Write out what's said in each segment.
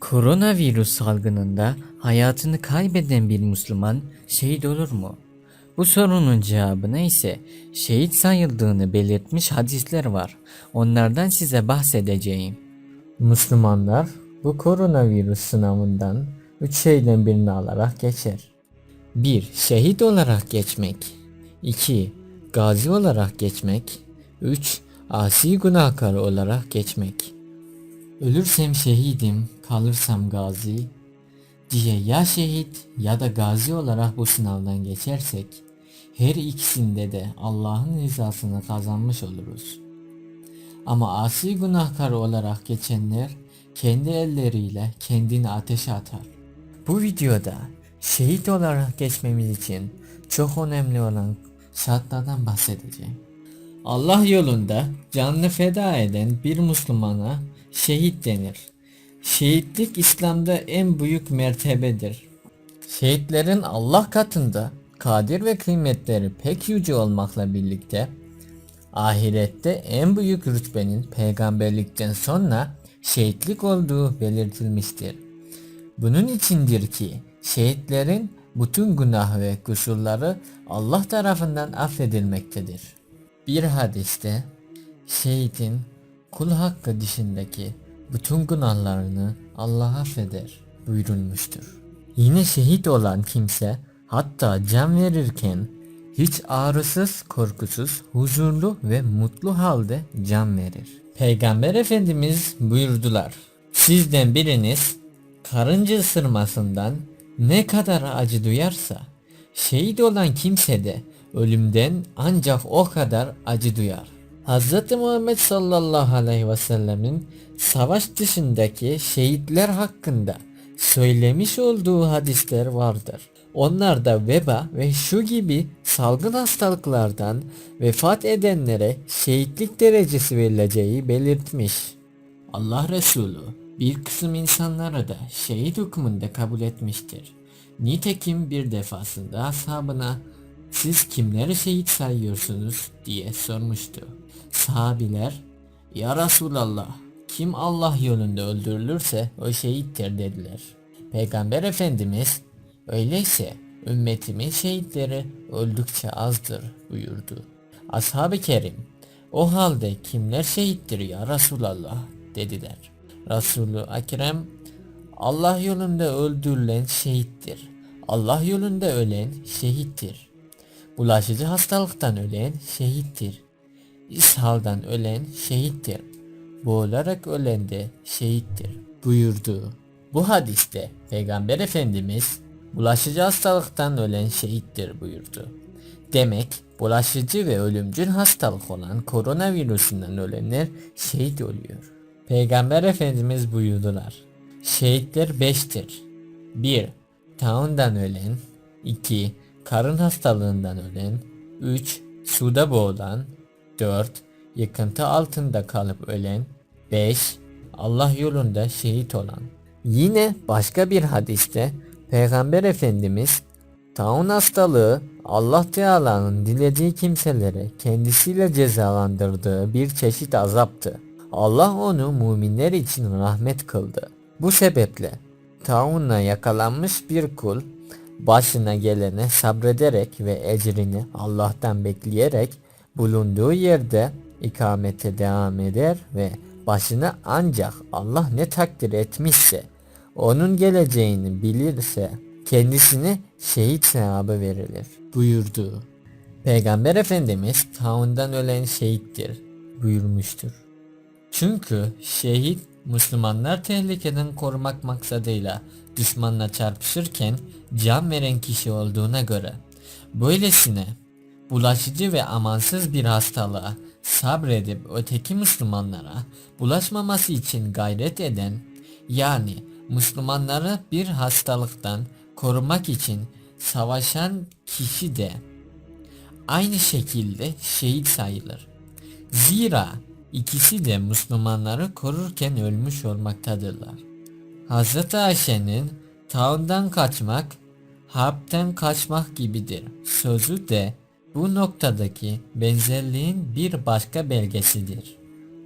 Koronavirüs salgınında hayatını kaybeden bir Müslüman şehit olur mu? Bu sorunun cevabına ise şehit sayıldığını belirtmiş hadisler var. Onlardan size bahsedeceğim. Müslümanlar bu koronavirüs sınavından üç şeyden birini alarak geçer. 1. Şehit olarak geçmek 2. Gazi olarak geçmek 3. Asi günahkar olarak geçmek Ölürsem şehidim, kalırsam gazi diye ya şehit ya da gazi olarak bu sınavdan geçersek her ikisinde de Allah'ın rızasını kazanmış oluruz. Ama asi günahkar olarak geçenler kendi elleriyle kendini ateşe atar. Bu videoda şehit olarak geçmemiz için çok önemli olan şartlardan bahsedeceğim. Allah yolunda canını feda eden bir Müslümana şehit denir. Şehitlik İslam'da en büyük mertebedir. Şehitlerin Allah katında kadir ve kıymetleri pek yüce olmakla birlikte ahirette en büyük rütbenin peygamberlikten sonra şehitlik olduğu belirtilmiştir. Bunun içindir ki şehitlerin bütün günah ve kusurları Allah tarafından affedilmektedir. Bir hadiste şehitin kul hakkı dışındaki bütün günahlarını Allah affeder buyurulmuştur. Yine şehit olan kimse hatta can verirken hiç ağrısız, korkusuz, huzurlu ve mutlu halde can verir. Peygamber Efendimiz buyurdular. Sizden biriniz karınca ısırmasından ne kadar acı duyarsa şehit olan kimse de ölümden ancak o kadar acı duyar. Hz. Muhammed sallallahu aleyhi ve sellemin savaş dışındaki şehitler hakkında söylemiş olduğu hadisler vardır. Onlar da veba ve şu gibi salgın hastalıklardan vefat edenlere şehitlik derecesi verileceği belirtmiş. Allah Resulü bir kısım insanlara da şehit hükmünde kabul etmiştir. Nitekim bir defasında ashabına siz kimleri şehit sayıyorsunuz diye sormuştu. Sahabiler ya Resulallah kim Allah yolunda öldürülürse o şehittir dediler. Peygamber Efendimiz öyleyse ümmetimin şehitleri öldükçe azdır buyurdu. Ashab-ı kerim o halde kimler şehittir ya Resulallah dediler. Resulü Ekrem Allah yolunda öldürülen şehittir. Allah yolunda ölen şehittir. Bulaşıcı hastalıktan ölen şehittir. İshaldan ölen şehittir. Boğularak ölen de şehittir buyurdu. Bu hadiste Peygamber Efendimiz bulaşıcı hastalıktan ölen şehittir buyurdu. Demek bulaşıcı ve ölümcül hastalık olan koronavirüsünden ölenler şehit oluyor. Peygamber Efendimiz buyurdular. Şehitler beştir. 1. Taundan ölen 2. Karın hastalığından ölen 3. Suda boğulan 4. Yıkıntı altında kalıp ölen 5. Allah yolunda şehit olan. Yine başka bir hadiste Peygamber Efendimiz taun hastalığı Allah Teala'nın dilediği kimseleri kendisiyle cezalandırdığı bir çeşit azaptı. Allah onu müminler için rahmet kıldı. Bu sebeple taunla yakalanmış bir kul başına gelene sabrederek ve ecrini Allah'tan bekleyerek bulunduğu yerde ikamete devam eder ve başına ancak Allah ne takdir etmişse onun geleceğini bilirse kendisine şehit sevabı verilir buyurdu. Peygamber Efendimiz taundan ölen şehittir buyurmuştur. Çünkü şehit Müslümanlar tehlikeden korumak maksadıyla düşmanla çarpışırken can veren kişi olduğuna göre böylesine bulaşıcı ve amansız bir hastalığa sabredip öteki Müslümanlara bulaşmaması için gayret eden yani Müslümanları bir hastalıktan korumak için savaşan kişi de aynı şekilde şehit sayılır. Zira ikisi de Müslümanları korurken ölmüş olmaktadırlar. Hz. Ayşe'nin taundan kaçmak, harpten kaçmak gibidir. Sözü de bu noktadaki benzerliğin bir başka belgesidir.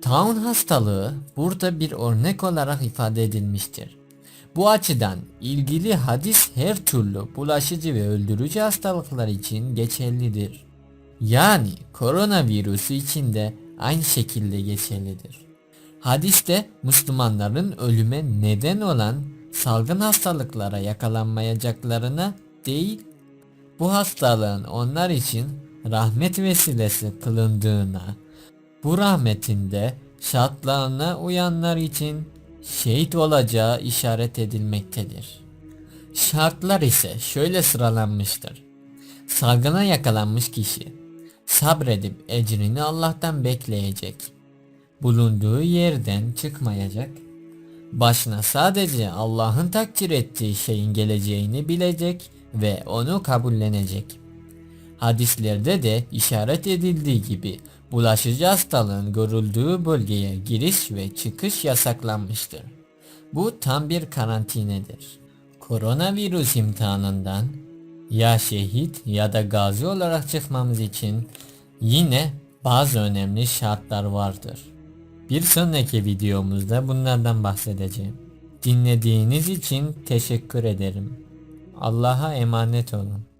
Taun hastalığı burada bir örnek olarak ifade edilmiştir. Bu açıdan ilgili hadis her türlü bulaşıcı ve öldürücü hastalıklar için geçerlidir. Yani koronavirüsü için de aynı şekilde geçerlidir. Hadiste Müslümanların ölüme neden olan salgın hastalıklara yakalanmayacaklarına değil, bu hastalığın onlar için rahmet vesilesi kılındığına, bu rahmetinde şartlarına uyanlar için şehit olacağı işaret edilmektedir. Şartlar ise şöyle sıralanmıştır. Salgına yakalanmış kişi sabredip ecrini Allah'tan bekleyecek. Bulunduğu yerden çıkmayacak. Başına sadece Allah'ın takdir ettiği şeyin geleceğini bilecek ve onu kabullenecek. Hadislerde de işaret edildiği gibi bulaşıcı hastalığın görüldüğü bölgeye giriş ve çıkış yasaklanmıştır. Bu tam bir karantinedir. Koronavirüs imtihanından ya şehit ya da gazi olarak çıkmamız için yine bazı önemli şartlar vardır. Bir sonraki videomuzda bunlardan bahsedeceğim. Dinlediğiniz için teşekkür ederim. Allah'a emanet olun.